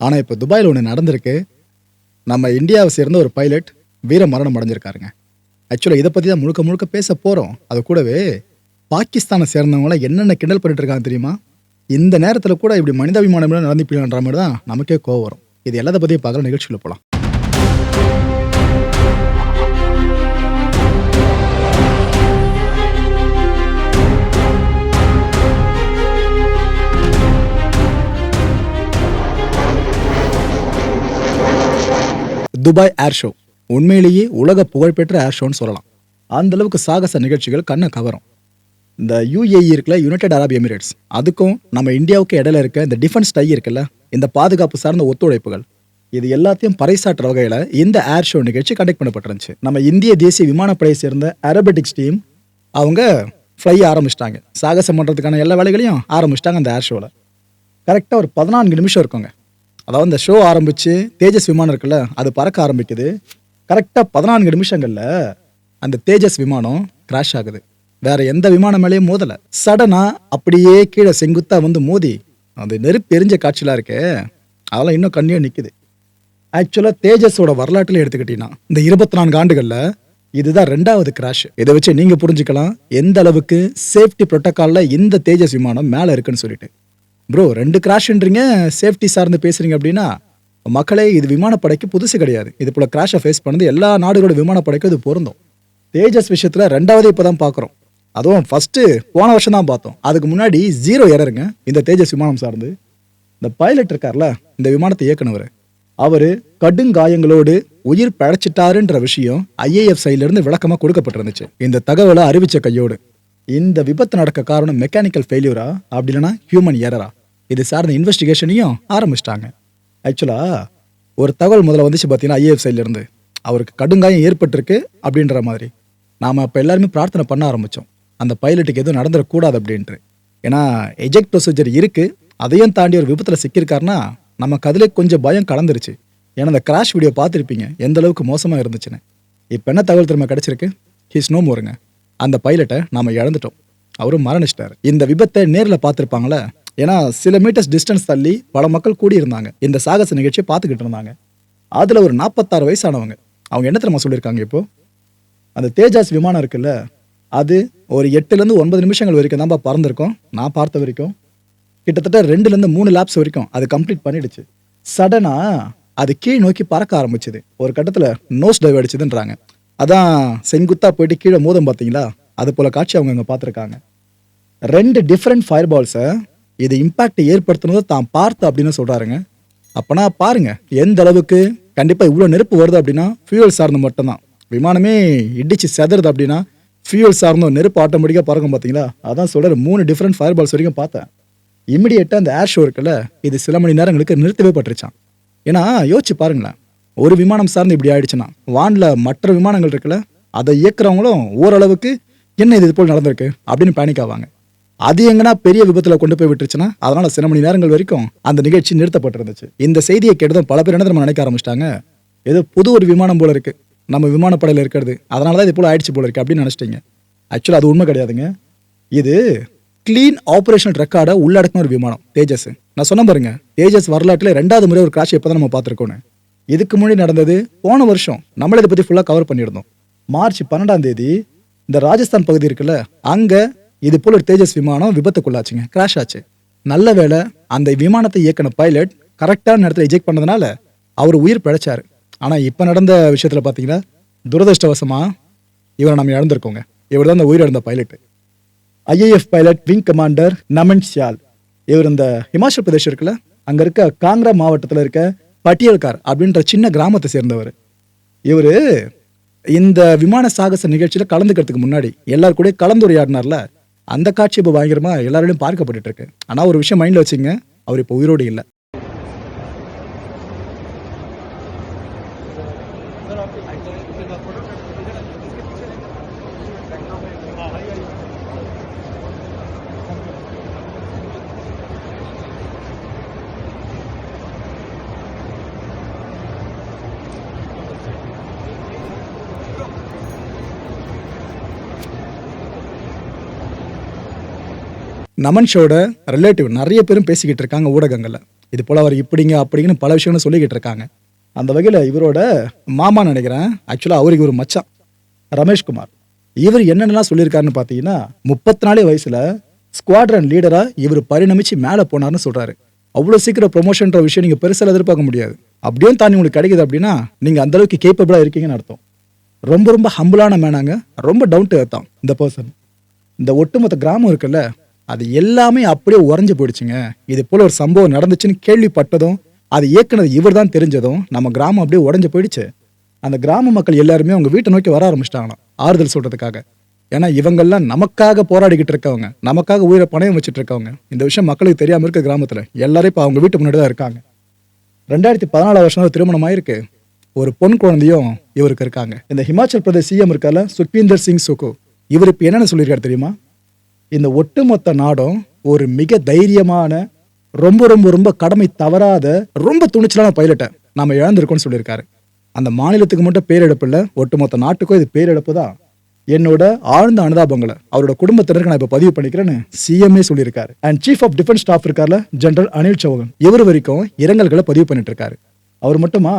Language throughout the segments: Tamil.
ஆனால் இப்போ துபாயில் ஒன்று நடந்திருக்கு. நம்ம இந்தியாவை சேர்ந்த ஒரு பைலட் வீர மரணம் அடைஞ்சிருக்காருங்க. ஆக்சுவலாக இதை பற்றி தான் முழுக்க முழுக்க பேச போகிறோம் அது கூடவே பாகிஸ்தானை சேர்ந்தவங்களாம் என்னென்ன கிண்டல் பண்ணிட்டு இருக்காங்க தெரியுமா? இந்த நேரத்தில் கூட இப்படி மனிதாபிமானம் நடந்துப்பீங்கன்ற மாதிரி தான் நமக்கே கோவம் வரும். இது எல்லாத்த பற்றியும் பார்க்குற நிகழ்ச்சியில் போகலாம் துபாய் ஏர் ஷோ உண்மையிலேயே உலக புகழ்பெற்ற ஏர் ஷோன்னு சொல்லலாம். அந்த அளவுக்கு சாகச நிகழ்ச்சிகள் கண்ணை கவரும். இந்த யூஏஇ இருக்குல்ல யுனைடெட் அரப் எமிரேட்ஸ் அதுக்கும் நம்ம இந்தியாவுக்கு இடையில இருக்க இந்த டிஃபென்ஸ் டை இருக்குல்ல இந்த பாதுகாப்பு சார்ந்த ஒத்துழைப்புகள். இது எல்லாத்தையும் பறைசாற்ற வகையில் இந்த ஏர் ஷோ நிகழ்ச்சி கண்டக்ட் பண்ணப்பட்டிருந்துச்சு. நம்ம இந்திய தேசிய விமானப்படையை சேர்ந்த அரபெட்டிக்ஸ் டீம் அவங்க ஃப்ளை ஆரம்பிச்சிட்டாங்க. சாகசம் பண்ணுறதுக்கான எல்லா வேலைகளையும் ஆரம்பிச்சிட்டாங்க அந்த ஏர் ஷோவில் கரெக்டாக ஒரு பதினான்கு நிமிஷம் இருக்குங்க. அதாவது இந்த ஷோ ஆரம்பிச்சு தேஜஸ் விமானம் இருக்குல்ல அது பறக்க ஆரம்பிக்குது. கரெக்டாக பதினான்கு நிமிஷங்களில் அந்த தேஜஸ் விமானம் கிராஷ் ஆகுது. வேற எந்த விமானம் மேலேயும் மோதலை. சடனாக அப்படியே கீழே செங்குத்தா வந்து மோதி அது நெருப்பு எரிஞ்ச காட்சியெலாம் இருக்கே அதெல்லாம் இன்னும் கண்ணியாக நிற்குது ஆக்சுவலாக தேஜஸோட வரலாற்றில் எடுத்துக்கிட்டீங்கன்னா இந்த இருபத்தி நான்கு ஆண்டுகளில் இதுதான் ரெண்டாவது கிராஷ் இதை வச்சு நீங்கள் புரிஞ்சுக்கலாம் எந்த அளவுக்கு சேஃப்டி ப்ரோட்டோக்காலில் இந்த தேஜஸ் விமானம் மேலே இருக்குன்னு சொல்லிட்டு. ப்ரோ ரெண்டு கிராஷ்ன்றீங்க சேஃப்டி சார்ந்து பேசுறீங்க அப்படின்னா மக்களே இது விமானப்படைக்கு புதுசு கிடையாது. இது போல கிராஷை ஃபேஸ் பண்ணது எல்லா நாடுகளோட விமானப்படைக்கும் இது பொருந்தும். தேஜஸ் விஷயத்தில் ரெண்டாவது இப்போ தான் பார்க்குறோம் அதுவும் ஃபஸ்ட்டு போன வருஷம் தான் பார்த்தோம். அதுக்கு முன்னாடி ஜீரோ எரருங்க இந்த தேஜஸ் விமானம் சார்ந்து. இந்த பைலட் இருக்கார்ல இந்த விமானத்தை இயக்குனவர். அவர் கடுங்காயங்களோடு உயிர் பழச்சிட்டாருன்ற விஷயம் ஐஏஎஃப் சைட்லேருந்து விளக்கமாக கொடுக்கப்பட்டிருந்துச்சு. இந்த தகவலை அறிவிச்ச கையோடு. இந்த விபத்து நடக்க காரணம் மெக்கானிக்கல் ஃபெயிலியூரா அப்படி இல்லைன்னா ஹியூமன் எரரா இது சார்ந்த இன்வெஸ்டிகேஷனையும் ஆரம்பிச்சிட்டாங்க. ஆக்சுவலாக ஒரு தகவல் முதல்ல வந்துச்சு பார்த்தீங்கன்னா ஐஏஎஃப் அவருக்கு கடுங்காயம் ஏற்பட்டிருக்கு அப்படின்ற மாதிரி. நாம் அப்போ எல்லாருமே பிரார்த்தனை பண்ண ஆரம்பித்தோம் அந்த பைலட்டுக்கு எதுவும் நடந்துடக்கூடாது அப்படின்ட்டு. ஏன்னா எஜெக்ட் ப்ரொசீஜர் இருக்குது அதையும் தாண்டி ஒரு விபத்தில் சிக்கியிருக்காருன்னா நமக்கு அதிலே கொஞ்சம் பயம் கலந்துருச்சு. ஏன்னா அந்த கிராஷ் வீடியோ பார்த்துருப்பீங்க. எந்த அளவுக்கு மோசமாக இருந்துச்சுன்னு. இப்போ என்ன தகவல் திரும்ப கிடச்சிருக்கு? ஹிஸ் நோ மோருங்க அந்த பைலட்டை நாம் இழந்துட்டோம். அவரும் மரணிச்சிட்டாரு. இந்த விபத்தை நேரில் பார்த்துருப்பாங்களே? ஏன்னா சில மீட்டர்ஸ் டிஸ்டன்ஸ் தள்ளி பல மக்கள் கூடியிருந்தாங்க. இந்த சாகச நிகழ்ச்சியை பார்த்துக்கிட்டு இருந்தாங்க. அதில் ஒரு நாற்பத்தாறு வயசானவங்க. அவங்க என்ன தெரியுமா சொல்லியிருக்காங்க இப்போது அந்த தேஜாஸ் விமானம் இருக்குல்ல? அது ஒரு எட்டுலேருந்து ஒன்பது நிமிஷங்கள் வரைக்கும் தான்ப்பா பறந்துருக்கோம். நான் பார்த்த வரைக்கும். கிட்டத்தட்ட ரெண்டுலேருந்து மூணு லேப்ஸ் வரைக்கும் அது கம்ப்ளீட் பண்ணிடுச்சு. சடனாக அது கீழ் நோக்கி பறக்க ஆரம்பிச்சுது. ஒரு கட்டத்தில் நோஸ் டைவ் அடிச்சுதுன்றாங்க. அதான் செங்குத்தா போயிட்டு கீழே மோதம் பார்த்தீங்களா? அது போல காட்சி அவங்க அங்கே பார்த்துருக்காங்க. ரெண்டு டிஃப்ரெண்ட் ஃபயர் பால்ஸை இது இம்பாக்ட் ஏற்படுத்தினதை தான் பார்த்து அப்படின்னு சொல்கிறாருங்க அப்போனா பாருங்க எந்த அளவுக்கு கண்டிப்பாக இவ்வளோ நெருப்பு வருது அப்படின்னா ஃபியூயல் சார்ந்து மட்டும்தான். விமானமே இடிச்சு செதறது அப்படின்னா ஃபியூயல் சார்ந்தும் நெருப்பு ஆட்டோமேட்டிக்காக பறக்கும் பார்த்தீங்களா? அதான் சொல்கிற மூணு டிஃப்ரெண்ட் ஃபயர் பால்ஸ் வரைக்கும் பார்த்தேன். இமிடியேட்டாக அந்த ஏர் ஷோ இருக்குல்ல இது சில மணி நேரங்களுக்கு நிறுத்தவே பட்டுருச்சான் ஏன்னா யோசிச்சு பாருங்களேன் ஒரு விமானம் சார்ந்து இப்படி ஆயிடுச்சுன்னா வானில் மற்ற விமானங்கள் இருக்குல்ல அதை இயக்குறவங்களும் ஓரளவுக்கு என்ன இது போல் நடந்திருக்கு அப்படின்னு பேனிக் ஆவாங்க. அது எங்கன்னா பெரிய விபத்துல கொண்டு போய் விட்டுருச்சுன்னா அதனால சில மணி நேரங்கள் வரைக்கும் அந்த நிகழ்ச்சி நிறுத்தப்பட்டிருந்துச்சு. இந்த செய்தியை கேட்டதும் பல பேர் என்ன நம்ம நினைக்க ஆரம்பிச்சிட்டாங்க? ஏதோ புது ஒரு விமானம் போல இருக்கு. நம்ம விமானப்படையில் இருக்கிறது. அதனால தான் இது போல ஆயிடுச்சு போல இருக்கு அப்படின்னு நினைச்சிட்டீங்க. ஆக்சுவலாக அது உண்மை கிடையாதுங்க. இது க்ளீன் ஆப்ரேஷனல் ரெக்கார்டை உள்ளடக்கின ஒரு விமானம் தேஜஸ். நான் சொன்ன பாருங்க தேஜஸ் வரலாற்றில் ரெண்டாவது முறை ஒரு கிராஷ் இப்போ தான் நம்ம பார்த்துருக்கோன்னு இதுக்கு முன்னாடி நடந்தது போன வருஷம். நம்மள இதை பற்றி ஃபுல்லாக கவர் பண்ணியிருந்தோம். மார்ச் பன்னெண்டாம் தேதி இந்த ராஜஸ்தான் பகுதி இருக்குல்ல அங்கே இது போல ஒரு தேஜஸ் விமானம் விபத்துக்குள்ளாச்சுங்க கிராஷ் ஆச்சு. நல்ல வேளை அந்த விமானத்தை இயக்கின பைலட் கரெக்டான நேரத்தில் எஜெக்ட் பண்ணதுனால அவர் உயிர் பிழைச்சாரு. ஆனால் இப்போ நடந்த விஷயத்தில் பார்த்தீங்கன்னா துரதிருஷ்டவசமாக இவரை நம்ம இழந்திருக்கோங்க. இவர் தான் இந்த உயிரிழந்த pilot IAF pilot wing commander Naman Syal இவர் இந்த ஹிமாச்சல் பிரதேஷ் இருக்குல்ல அங்கே இருக்க காங்கிரா மாவட்டத்தில் இருக்க பட்டியல்கார் அப்படின்ற சின்ன கிராமத்தை சேர்ந்தவர். இவர் இந்த விமான சாகச நிகழ்ச்சியில் கலந்துக்கிறதுக்கு முன்னாடி எல்லார் கூட கலந்துரையாடினார்ல. அந்த காட்சி இப்போ பயங்கரமாக எல்லாரோடையும் பார்க்கப்பட்டுட்டு இருக்கு. ஆனால் ஒரு விஷயம் மைண்டில் வச்சுங்க அவர் இப்போ உயிரோடு இல்லை. நமன் ஷோட ரிலேட்டிவ் நிறைய பேரும் பேசிக்கிட்டு இருக்காங்க ஊடகங்களில். இது போல் அவர் இப்படிங்க அப்படிங்கன்னு பல விஷயங்களும் சொல்லிக்கிட்டு இருக்காங்க. அந்த வகையில் இவரோட மாமா நினைக்கிறேன். ஆக்சுவலாக அவருக்கு ஒரு மச்சான் ரமேஷ்குமார் இவர் என்னென்னலாம் சொல்லியிருக்காருன்னு பார்த்தீங்கன்னா முப்பத்தி நாலு வயசில் ஸ்குவாட்ரன் லீடராக இவர் பரிணமிச்சு மேலே போனார்னு சொல்கிறாரு அவ்வளோ சீக்கிரம் ப்ரொமோஷன்ற விஷயம் நீங்கள் பெருசாக எதிர்பார்க்க முடியாது. அப்படியே தாண்டி உங்களுக்கு கிடைக்குது அப்படின்னா நீங்கள் அந்த அளவுக்கு கேப்பபிளாக இருக்கீங்கன்னு அர்த்தம். ரொம்ப ரொம்ப ஹம்பிளான மேனாங்க ரொம்ப டவுன் டு தான் இந்த பர்சன் இந்த ஒட்டுமொத்த கிராமம் இருக்குல்ல அது எல்லாமே அப்படியே உறைஞ்சு போயிடுச்சுங்க. இது போல ஒரு சம்பவம் நடந்துச்சுன்னு கேள்விப்பட்டதும் அது இயக்குனது இவர் தான் தெரிஞ்சதும் நம்ம கிராமம் அப்படியே உடஞ்சு போயிடுச்சு. அந்த கிராம மக்கள் எல்லாருமே அவங்க வீட்டை நோக்கி வர ஆரம்பிச்சிட்டாங்களாம் ஆறுதல் சொல்றதுக்காக. ஏன்னா இவங்கெல்லாம் நமக்காக போராடிக்கிட்டு இருக்கவங்க நமக்காக உயிரை பணயம் வச்சுட்டு இருக்கவங்க இந்த விஷயம் மக்களுக்கு தெரியாம இருக்க கிராமத்துல. எல்லாரும் இப்போ அவங்க வீட்டு முன்னாடி தான் இருக்காங்க. ரெண்டாயிரத்தி பதினாலாம் வருஷம் திருமணம் ஆயிருக்கு. ஒரு பொன் குழந்தையும் இவருக்கு இருக்காங்க. இந்த ஹிமாச்சல் பிரதேஷ் சிஎம் இருக்கால சுக்வீந்தர் சிங் சுக்கு. இவர் இப்போ என்னென்ன சொல்லியிருக்காரு தெரியுமா? இந்த ஒட்டுமொத்த நாடும் ஒரு மிக தைரியமான ரொம்ப ரொம்ப ரொம்ப கடமை தவறாத ரொம்ப துணிச்சலான பைலட்டை நாம் இழந்திருக்கோம்னு சொல்லியிருக்காரு. அந்த மாநிலத்துக்கு மட்டும் பேரிழப்பு இல்லை ஒட்டுமொத்த நாட்டுக்கும் இது பேரிழப்பு தான். என்னோட ஆழ்ந்த அனுதாபங்களை அவரோட குடும்பத்தினருக்கு நான் இப்போ பதிவு பண்ணிக்கிறேன்னு சிஎம்ஏ சொல்லியிருக்காரு. And chief of defence staff இருக்கார்ல ஜெனரல் அனில் சௌகன் இவர் வரைக்கும் இரங்கல்களை பதிவு பண்ணிட்டு இருக்காரு அவர் மட்டுமா?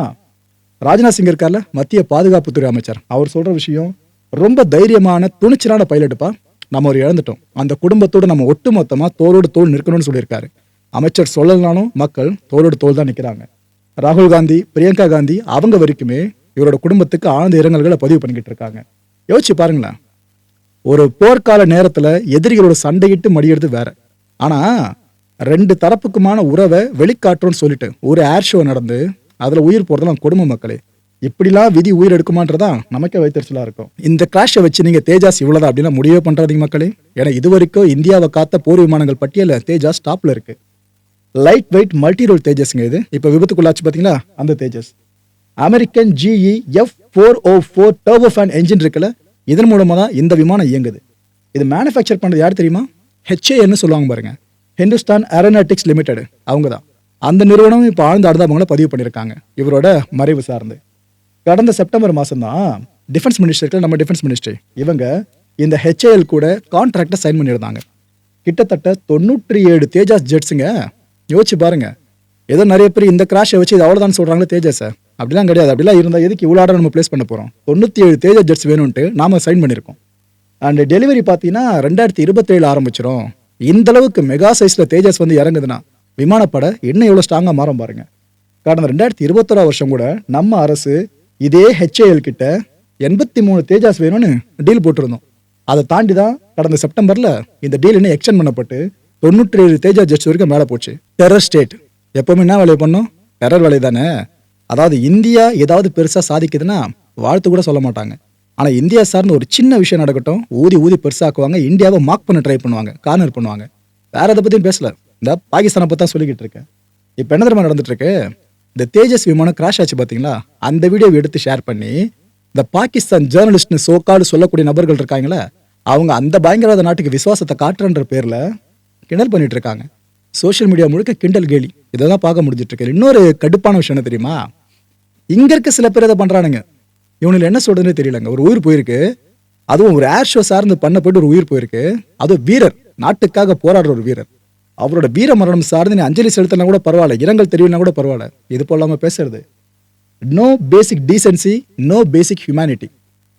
ராஜ்நாத் சிங் இருக்கார்ல மத்திய பாதுகாப்புத்துறை அமைச்சர். அவர் சொல்ற விஷயம் ரொம்ப தைரியமான துணிச்சலான பைலட்டுப்பா நம்ம ஒரு இழந்துட்டோம். அந்த குடும்பத்தோடு நம்ம ஒட்டு மொத்தமாக தோளோடு தோள் நிற்கணும்னு சொல்லியிருக்காரு. அமைச்சர் சொல்லலனாலும் மக்கள் தோளோடு தோல் தான் நிற்கிறாங்க ராகுல் காந்தி பிரியங்கா காந்தி அவங்க வரைக்குமே இவரோட குடும்பத்துக்கு ஆழ்ந்த இரங்கல்களை பதிவு பண்ணிக்கிட்டு இருக்காங்க. யோசிச்சு பாருங்களேன். ஒரு போர்க்கால நேரத்தில் எதிரிகளோட சண்டையிட்டு மடியிறது வேற. ஆனால் ரெண்டு தரப்புக்குமான உறவை வெளிக்காட்டுறோன்னு சொல்லிட்டு ஒரு ஏர் ஷோ நடந்து அதில் உயிர் போகிறதெல்லாம் குடும்ப மக்களே. இப்படிலாம் விதி உயிர் எடுக்குமான்றதா நமக்கே வைத்தறிச்சலாக இருக்கும். இந்த கிராஷை வச்சு நீங்கள் தேஜாஸ் இவ்வளோதான் அப்படின்னா முடிவே பண்றாதீங்க மக்களே. ஏன்னா இது வரைக்கும் இந்தியாவை காத்த போர் விமானங்கள் பட்டியலில் தேஜாஸ் டாப்பில் இருக்குது லைட் வெயிட் மல்டி ரோல் தேஜஸ்ங்க இது. இப்போ விபத்துக்குள்ளாச்சு பார்த்தீங்களா அந்த Tejas. American GE F four O four turbo fan engine இருக்குல்ல இதன் மூலமாக தான் இந்த விமானம் இயங்குது. இது மேனுஃபேக்சர் பண்ணுறது யார் தெரியுமா? ஹெச்ஏன்னு சொல்லுவாங்க பாருங்க. ஹிந்துஸ்தான் ஏரோநாட்டிக்ஸ் லிமிடெட் அவங்க தான் அந்த நிறுவனம் இப்போ ஆழ்ந்த அனுதாபங்களை பதிவு பண்ணியிருக்காங்க. இவரோட மறைவு சார்ந்து. கடந்த செப்டம்பர் மாதம் தான் டிஃபென்ஸ் மினிஸ்டருக்கு நம்ம டிஃபென்ஸ் மினிஸ்ட்ரி இவங்க இந்த ஹெச்ஏஎல் கூட கான்ட்ராக்டை சைன் பண்ணியிருந்தாங்க. கிட்டத்தட்ட தொண்ணூற்றி ஏழு தேஜாஸ் ஜெட்ஸுங்க யோசிச்சு பாருங்க. ஏதோ நிறைய பேர் இந்த கிராஷை வச்சு இது அவ்வளோதான் சொல்கிறாங்களே தேஜஸ். அப்படிலாம் கிடையாது. அப்படிலாம் இருந்தால் எதுக்கு இவ்வளோ ஆர்டர் நம்ம ப்ளேஸ் பண்ண போகிறோம் தொண்ணூற்றி ஏழு தேஜஸ் ஜெட்ஸ் வேணும்ன்ட்டு நாம் சைன் பண்ணியிருக்கோம். அண்ட் டெலிவரி பார்த்தீங்கன்னா ரெண்டாயிரத்தி இருபத்தேழு ஆரம்பிச்சிரும். இந்த அளவுக்கு மெகா சைஸில் தேஜஸ் வந்து இறங்குதுன்னா விமானப்படை இன்னும் எவ்வளோ ஸ்ட்ராங்காக மாறும் பாருங்க. கடந்த ரெண்டாயிரத்தி இருபத்தோரா வருஷம் கூட நம்ம அரசு இதே ஹெச்ஏஎல் கிட்ட எண்பத்தி மூணு தேஜாஸ் வேணும்னு டீல் போட்டிருந்தோம். அதை தாண்டி தான் கடந்த செப்டம்பர்ல இந்த டீல் இன்னும் எக்ஸ்டெண்ட் பண்ணப்பட்டு தொண்ணூற்றி ஏழு தேஜா ஜெட்ஸ் வரைக்கும் மேலே போச்சு. டெரர் ஸ்டேட் எப்பவுமே என்ன வேலையை பண்ணோம்? டெரர் வேலை தானே? அதாவது இந்தியா ஏதாவது பெருசாக சாதிக்குதுன்னா வாழ்த்து கூட சொல்ல மாட்டாங்க. ஆனால் இந்தியா சார்ந்த ஒரு சின்ன விஷயம் நடக்கட்டும். ஊதி ஊதி பெருசாக்குவாங்க. இந்தியாவை மார்க் பண்ண ட்ரை பண்ணுவாங்க. கார்னர் பண்ணுவாங்க. வேற எதை பற்றியும் பேசல. இந்த பாகிஸ்தானை பற்றி தான் சொல்லிக்கிட்டு இருக்கேன். இப்போ என்ன தெரியுமா நடந்துட்டு இருக்கு? இந்த தேஜஸ் விமானம் கிராஷ் ஆச்சு பார்த்தீங்களா அந்த வீடியோவை எடுத்து ஷேர் பண்ணி இந்த பாகிஸ்தான் ஜேர்னலிஸ்ட்னு சோக்காடு சொல்லக்கூடிய நபர்கள் இருக்காங்களே அவங்க அந்த பயங்கரவாத நாட்டுக்கு விசுவாசத்தை காட்டுறன்ற பேரில் கிண்டல் பண்ணிட்டு இருக்காங்க. சோஷியல் மீடியா முழுக்க கிண்டல் கேலி. இதை தான் பார்க்க முடிஞ்சிட்டு இருக்கு. இன்னொரு கடுப்பான விஷயம் என்ன தெரியுமா? இங்க இருக்க சில பேர் இதை பண்றானுங்க. இவனுக்கு என்ன சொல்கிறதுனே தெரியலங்க. ஒரு உயிர் போயிருக்கு. அதுவும் ஒரு ஏர் ஷோ சார்ந்து பண்ண போயிட்டு ஒரு உயிர் போயிருக்கு. அதுவும் வீரர். நாட்டுக்காக போராடுற ஒரு வீரர். அவரோட வீர மரணம் சார்ந்து நீ அஞ்சலி செலுத்தினா கூட பரவாயில்ல இரங்கல் தெரியும்னா கூட பரவாயில்ல. இது போலாம பேசுறது. No basic decency no basic humanity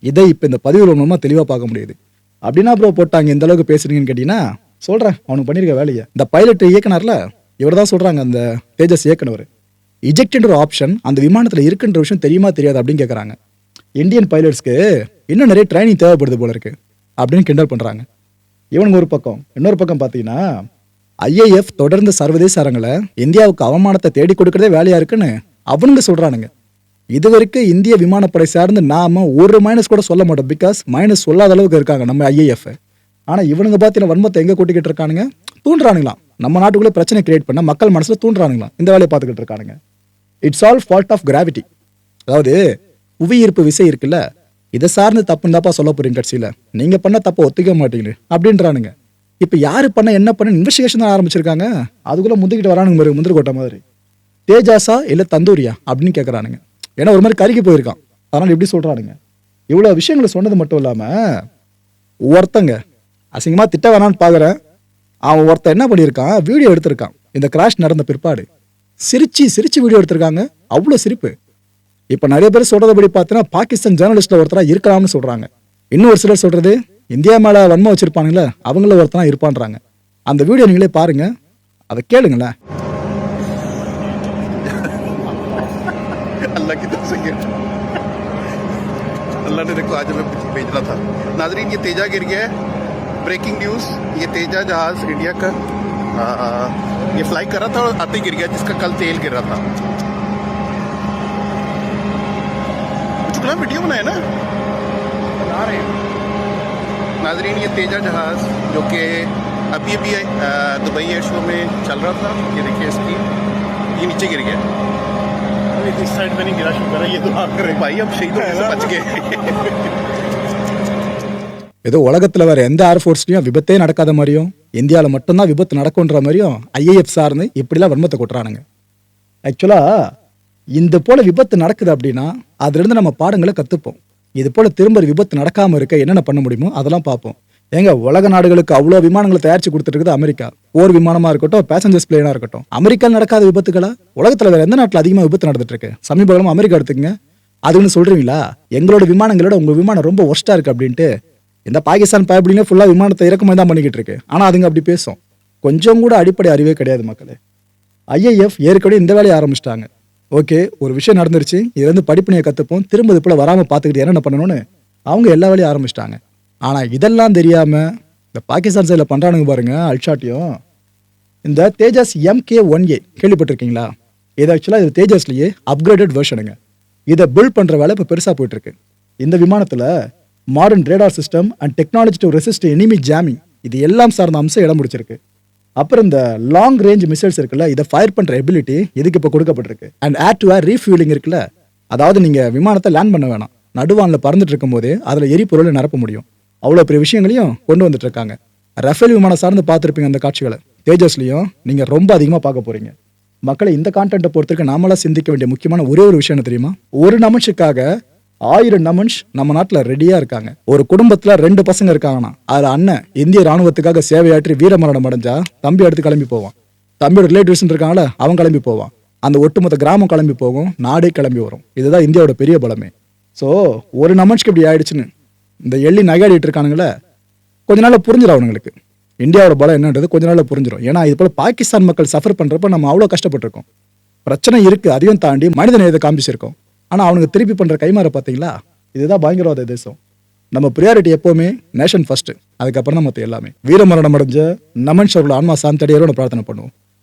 இதை இப்போ இந்த பதிவு மூலமாக தெளிவாக பார்க்க முடியுது. அப்படின்னா ப்ரோ போட்டாங்க இந்த அளவுக்கு பேசுறீங்கன்னு கேட்டீங்கன்னா சொல்கிறேன் அவனுக்கு பண்ணியிருக்க வேலையை. இந்த பைலட் இயக்குனர்ல இவர் தான் சொல்கிறாங்க அந்த தேஜஸ் இயக்குனவர் இஜெக்ட்ன்ற ஒரு ஆப்ஷன் அந்த விமானத்தில் இருக்குன்ற விஷயம் தெரியுமா தெரியாது அப்படின்னு கேட்குறாங்க இந்தியன் பைலட்ஸ்க்கு இன்னும் நிறைய ட்ரைனிங் தேவைப்படுது போல இருக்கு. அப்படின்னு கிண்டல் பண்ணுறாங்க இவனுங்க ஒரு பக்கம் இன்னொரு பக்கம் பார்த்தீங்கன்னா ஐஏஎஃப் தொடர்ந்து சர்வதேச அரங்கில் இந்தியாவுக்கு அவமானத்தை தேடி கொடுக்கறதே வேலையா இருக்குன்னு அவனுங்க சொல்றானுங்க. இதுவரைக்கும் இந்திய விமானப்படை சார்ந்து நாம ஒரு மைனஸ் கூட சொல்ல மாட்டோம் பிகாஸ் மைனஸ் சொல்லாத அளவுக்கு இருக்காங்க நம்ம ஐஏஎஃப் ஆனா இவனுங்க பார்த்தீங்கன்னா வன்மத்தை எங்க கூட்டிக்கிட்டு இருக்கானுங்க? தூண்டுறானுங்களாம். நம்ம நாட்டுக்குள்ளே பிரச்சனை கிரியேட் பண்ண மக்கள் மனசுல தூண்டுறானுங்களாம். இந்த வேலையை பார்த்துக்கிட்டு இருக்கானுங்க. It's all fault of gravity அதாவது புவியீர்ப்பு விசை இருக்குல்ல இதை சார்ந்து தப்புன்னு தப்பா சொல்ல போறீங்க கட்சியில. நீங்க பண்ண தப்ப ஒத்துக்க மாட்டீங்க அப்படின்றானுங்க. இப்போ யார் பண்ண என்ன பண்ண இன்வெஸ்டிகேஷன் தான் ஆரம்பிச்சிருக்காங்க. அதுக்குள்ளே முந்திக்கிட்டு வரானுங்க மாதிரி முந்திரி கொட்டை மாதிரி. தேஜாஸா இல்லை தந்தூரியா? அப்படின்னு கேட்குறானுங்க ஏன்னா ஒரு மாதிரி கருகி போயிருக்கான். அதனால் எப்படி சொல்கிறானுங்க இவ்வளோ விஷயங்களை சொன்னது மட்டும் இல்லாமல் ஒருத்தங்க அசிங்கமாக திட்ட வேணான்னு பார்க்குறேன் அவன் ஒருத்தன் என்ன பண்ணியிருக்கான்? வீடியோ எடுத்திருக்கான். இந்த கிராஷ் நடந்த பிற்பாடு. சிரிச்சு சிரிச்சு வீடியோ எடுத்திருக்காங்க. அவ்வளோ சிரிப்பு. இப்போ நிறைய பேர் சொல்கிறதபடி பார்த்தீங்கன்னா பாகிஸ்தான் ஜேர்னலிஸ்ட்டில் ஒருத்தராக இருக்கலாம்னு சொல்கிறாங்க இன்னும் ஒரு சிலர் சொல்கிறது இந்தியா மேல வன்மம் வச்சிருப்பானுங்களே அவங்கள ஒருத்தனா இருப்பான்றாங்க அந்த வீடியோ நீங்களே பாருங்க அதை கேளுங்களேன் अल्लाह की तरफ से गिर अल्लाह ने देखो आज हमें भेजना था नाजरीन ये तेजा गिर गया है ब्रेकिंग न्यूज़ ये तेजा जहाज इंडिया का आ, आ, ये फ्लाई कर रहा था और आते ही गिर गया जिसका कल तेल गिर रहा था चुकला वीडियो बनाया ना बना रहे नाजरीन ये तेजा जहाज जो कि अभी अभी आ, दुबई एयर शो में चल रहा था ये देखिए इसकी ये नीचे गिर गया इस साइड में नहीं गिरा शुक्र है ये तो आप करें भाई अब शहीदों से बच गए ஏதோ உலகத்துல வேற எந்த ஏர்ஃபோர்ஸ்லயும் விபத்தே நடக்காத மாதிரியும் இந்தியாவில் மட்டும்தான் விபத்து நடக்கும்ன்ற மாதிரியும் ஐஏஎஃப் சார்ந்து இப்படிலாம் வன்மத்தை கொட்டுறானுங்க ஆக்சுவலா இந்த போல விபத்து நடக்குது அப்படின்னா அதுல இருந்து நம்ம பாடங்களை கத்துப்போம் இது போல திரும்ப ஒரு விபத்து நடக்காம இருக்க என்னென்ன பண்ண முடியுமோ அதெல்லாம் பார்ப்போம். ஏங்க உலக நாடுகளுக்கு அவ்வளோ விமானங்களை தயாரிச்சு கொடுத்துட்டு இருக்குது அமெரிக்கா. போர் விமானமா இருக்கட்டும் பேசஞ்சர்ஸ் பிளேனா இருக்கட்டும். அமெரிக்கா நடக்காத விபத்துகளா? உலகத்துல வேற எந்த நாட்டில் அதிகமாக விபத்து நடந்துட்டு இருக்கு சமீப காலமா அமெரிக்கா எடுத்துக்கங்க. அதுன்னு சொல்றீங்களா? எங்களோட விமானங்களோட உங்க விமானம் ரொம்ப ஒர்ஸ்டா இருக்கு அப்படின்ட்டு இந்த பாகிஸ்தான் பயப்படினே ஃபுல்லாக விமானத்தை இறக்குமதி தான் பண்ணிக்கிட்டு இருக்கு ஆனால் அதுங்க அப்படி பேசும். கொஞ்சம் கூட அடிப்படை அறிவே கிடையாது மக்களே. ஐஏஎஃப் ஏற்கனவே இந்த வேலையை ஆரம்பிச்சிட்டாங்க. ஓகே ஒரு விஷயம் நடந்துருச்சு. இதுலேருந்து படிப்பினையை கற்றுப்போம் திரும்ப இது போல் வராமல் பார்த்துக்கிட்டு என்னென்ன பண்ணணும்னு அவங்க எல்லா வேலையும் ஆரம்பிச்சிட்டாங்க. ஆனால் இதெல்லாம் தெரியாமல் இந்த பாகிஸ்தான் சைடில் பண்ணுறானுங்க பாருங்கள் அல்ஷாட்டியும். இந்த தேஜஸ் எம்கே ஒன் ஏ கேள்விப்பட்டிருக்கீங்களா? இது ஆக்சுவலாக இது தேஜஸ்லேயே அப்கிரேடட் வெர்ஷனுங்க இதை பில்ட் பண்ணுற வேலை இப்போ பெருசாக போயிட்டுருக்கு. இந்த விமானத்தில் modern radar system and technology to resist enemy jamming இது எல்லாம் சார்ந்த அம்சம் இடம் முடிச்சிருக்கு அப்புறம் இந்த லாங் ரேஞ்ச் மிசைல்ஸ் இருக்குல்ல இதை ஃபயர் பண்ணுற எபிலிட்டி இதுக்கு இப்போ கொடுக்கப்பட்டிருக்கு? And air to air refueling இருக்குல்ல அதாவது நீங்கள் விமானத்தை லேண்ட் பண்ண வேணாம். நடுவானில் பறந்துட்டு இருக்கும்போது அதில் எரிபொருளை நிரப்ப முடியும். அவ்வளோ பெரிய விஷயங்களையும் கொண்டு வந்துட்டு இருக்காங்க. ரஃபேல் விமானம் சார்ந்து பார்த்துருப்பீங்க அந்த காட்சிகளை. தேஜஸ்லையும் நீங்கள் ரொம்ப அதிகமாக பார்க்க போகிறீங்க மக்களை இந்த கான்டென்ட்டை பொறுத்திருக்க நாமளாக சிந்திக்க வேண்டிய முக்கியமான ஒரே ஒரு விஷயம் என்ன தெரியுமா? ஒரு நமன்ஷுக்காக ஆயிரம் நமன்ஷ் நம்ம நாட்டில் ரெடியாக இருக்காங்க. ஒரு குடும்பத்தில் ரெண்டு பசங்க இருக்காங்கன்னா அதில் அண்ணன் இந்திய ராணுவத்துக்காக சேவையாற்றி வீரமரணம் அடைஞ்சா தம்பி அடுத்து கிளம்பி போவான். தம்பியோட ரிலேட்டிவ்ஸ் இருக்காங்களா அவன் கிளம்பி போவான். அந்த ஒட்டுமொத்த கிராமம் கிளம்பி போகும் நாடே கிளம்பி வரும். இதுதான் இந்தியாவோட பெரிய பலமே. ஸோ ஒரு நமன்ஷ்க்கு இப்படி ஆயிடுச்சுன்னு இந்த எள்ளி நகையாடிட்டு இருக்கானுங்களே கொஞ்ச நாள் புரிஞ்சிடும் அவனுங்களுக்கு. இந்தியாவோட பலம் என்னன்றது கொஞ்ச நாள் புரிஞ்சிடும் ஏன்னா இது போல பாகிஸ்தான் மக்கள் சஃபர் பண்றப்ப நம்ம அவ்வளோ கஷ்டப்பட்டிருக்கோம். பிரச்சனை இருக்கு அதையும் தாண்டி மனித நேயத்தை காமிச்சிருக்கோம் ஆனால் அவனுக்கு திருப்பி பண்ணுற கைமாற பார்த்தீங்களா இதுதான் பயங்கரவாத தேசம். நம்ம ப்ரியாரிட்டி எப்போவுமே நேஷன் ஃபர்ஸ்ட் அதுக்கப்புறம் தான் மற்ற எல்லாமே. வீரமரணம் அடைஞ்ச நமன் ஷரோட ஆன்மா சாந்தடியாரோட பிரார்த்தனை பண்ணுவோம்.